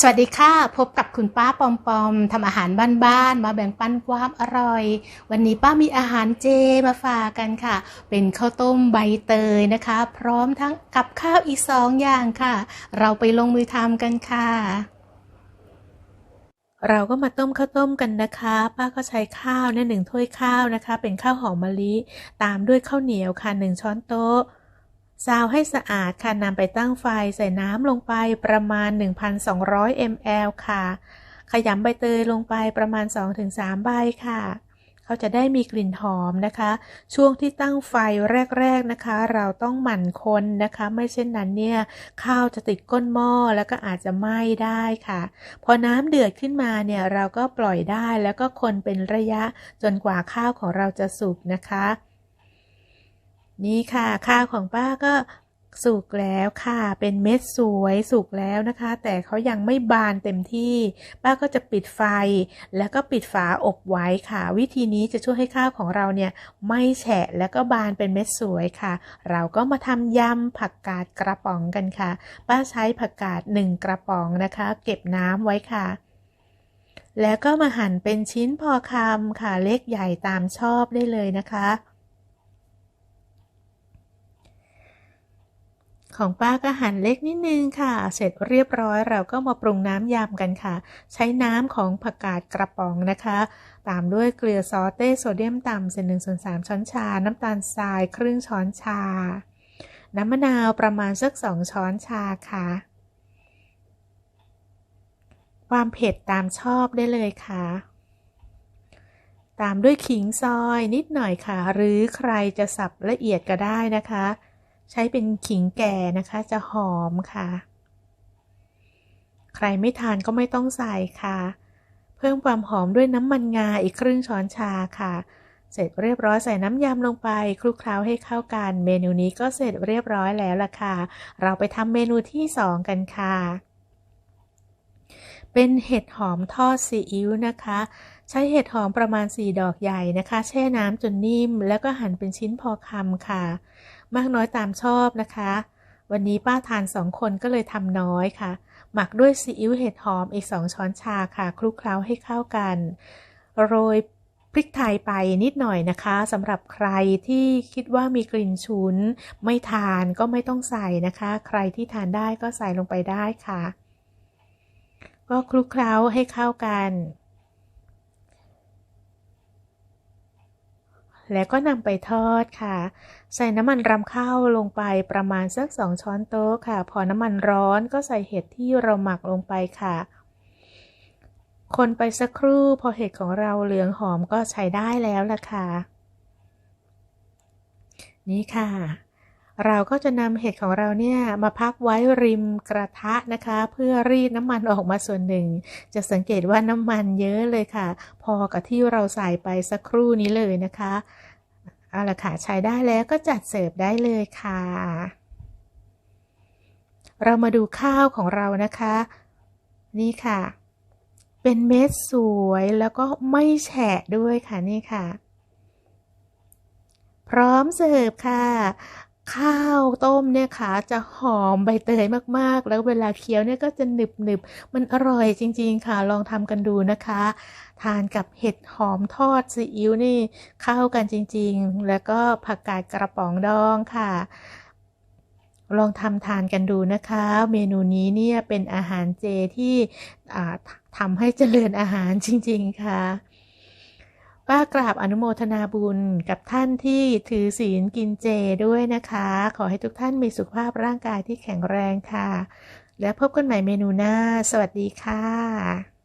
สวัสดีค่ะ พบกับคุณป้าปอมปอมทำอาหารบ้านๆมาแบ่งปันความอร่อย วันนี้ป้ามีอาหารเจมาฝากกันค่ะ เป็นข้าวต้มใบเตยนะคะ พร้อมทั้งกับข้าวอีกสองอย่างค่ะ เราไปลงมือทำกันค่ะ เราก็มาต้มข้าวต้มกันนะคะ ป้าก็ใช้ข้าวเนี่ยหนึ่งถ้วยข้าวนะคะ เป็นข้าวหอมมะลิ ตามด้วยข้าวเหนียวค่ะหนึ่งช้อนโต๊ะ ซาวให้สะอาดค่ะนำไปตั้งไฟใส่น้ำลงไปประมาณ 1,200 ml ค่ะ ขยำใบเตยลงไปประมาณ 2-3 ใบค่ะ เขาจะได้มีกลิ่นหอมนะคะ ช่วงที่ตั้งไฟแรกๆนะคะ เราต้องหมั่นคนนะคะ ไม่เช่นนั้นเนี่ย ข้าวจะติดก้นหม้อแล้วก็อาจจะไหม้ได้ค่ะ พอน้ำเดือดขึ้นมาเนี่ยเราก็ปล่อยได้แล้วก็คนเป็นระยะจนกว่าข้าวของเราจะสุกนะคะ นี่ค่ะข้าวของป้าก็สุกแล้วค่ะ เป็นเม็ดสวยสุกแล้วนะคะ แต่เขายังไม่บานเต็มที่ ป้าก็จะปิดไฟ แล้วก็ปิดฝาอบไว้ค่ะ วิธีนี้จะช่วยให้ข้าวของเราเนี่ย ไม่แฉะแล้วก็บานเป็นเม็ดสวยค่ะ เราก็มาทำยำผักกาดกระป๋องกันค่ะ ป้าใช้ผักกาดหนึ่งกระป๋องนะคะ เก็บน้ำไว้ค่ะแล้วก็มาหั่นเป็นชิ้นพอคำค่ะเล็กใหญ่ตามชอบได้เลยนะคะ ของป้าก็หั่นเล็กนิดนึงค่ะ เสร็จเรียบร้อยเราก็มาปรุงน้ำยำกันค่ะ ใช้น้ำของผักกาดกระป๋องนะคะ ตามด้วยเกลือซอสเต้โซเดียมต่ำเศษหนึ่งส่วนสามช้อนชา น้ำตาลทรายครึ่งช้อนชา น้ำมะนาวประมาณสักสองช้อนชาค่ะ ความเผ็ดตามชอบได้เลยค่ะตามด้วยขิงซอยนิดหน่อยค่ะ หรือใครจะสับละเอียดก็ได้นะคะ ใช้เป็นขิงแก่นะคะจะหอมค่ะ ใครไม่ทานก็ไม่ต้องใส่ค่ะ เพิ่มความหอมด้วยน้ำมันงาอีกครึ่งช้อนชาค่ะ เสร็จเรียบร้อยใส่น้ำยำลงไปคลุกเคล้าให้เข้ากัน เมนูนี้ก็เสร็จเรียบร้อยแล้วล่ะค่ะ เราไปทำเมนูที่สองกันค่ะ เป็นเห็ดหอมทอดซีอิ๊วนะคะใช้เห็ดหอมประมาณ 4 ดอกใหญ่นะคะ แช่น้ำจนนิ่ม แล้วก็หั่นเป็นชิ้นพอคำค่ะ มากน้อยตามชอบนะคะ วันนี้ป้าทานสองคนก็เลยทำน้อยค่ะ หมักด้วยซีอิ๊วเห็ดหอมอีกสองช้อนชาค่ะคลุกเคล้าให้เข้ากัน โรยพริกไทยไปนิดหน่อยนะคะสำหรับใครที่คิดว่ามีกลิ่นฉุน ไม่ทานก็ไม่ต้องใส่นะคะ ใครที่ทานได้ก็ใส่ลงไปได้ค่ะ ก็คลุกเคล้าให้เข้ากัน แล้วก็นำไปทอดค่ะ ใส่น้ำมันรำข้าวลงไปประมาณสักสองช้อนโต๊ะค่ะ พอน้ำมันร้อนก็ใส่เห็ดที่เราหมักลงไปค่ะ คนไปสักครู่พอเห็ดของเราเหลืองหอมก็ใช้ได้แล้วล่ะค่ะ นี่ค่ะ เราก็จะนำเห็ดของเราเนี่ยมาพักไว้ริมกระทะนะคะ เพื่อรีดน้ำมันออกมาส่วนหนึ่ง จะสังเกตว่าน้ำมันเยอะเลยค่ะ พอกับที่เราใส่ไปสักครู่นี้เลยนะคะเอาละค่ะใช้ได้แล้วก็จัดเสิร์ฟได้เลยค่ะ เรามาดูข้าวของเรานะคะ นี่ค่ะ เป็นเม็ดสวยแล้วก็ไม่แฉะด้วยค่ะนี่ค่ะ พร้อมเสิร์ฟค่ะ ข้าวต้มเนี่ยค่ะจะหอมใบเตยมากๆ แล้วเวลาเคี้ยวเนี่ยก็จะหนึบหนึบมันอร่อยจริง ๆ ค่ะลองทำกันดูนะคะ ทานกับเห็ดหอมทอดซีอิ๊วนี่เข้ากันจริง ๆ แล้วก็ผักกาดกระป๋องดองค่ะ ลองทำทานกันดูนะคะ เมนูนี้เนี่ยเป็นอาหารเจที่ทำให้เจริญอาหารจริง ๆ ค่ะ ป้ากราบอนุโมทนาบุญกับท่านที่ถือศีลกินเจด้วยนะคะ ขอให้ทุกท่านมีสุขภาพร่างกายที่แข็งแรงค่ะ และพบกันใหม่เมนูหน้า สวัสดีค่ะ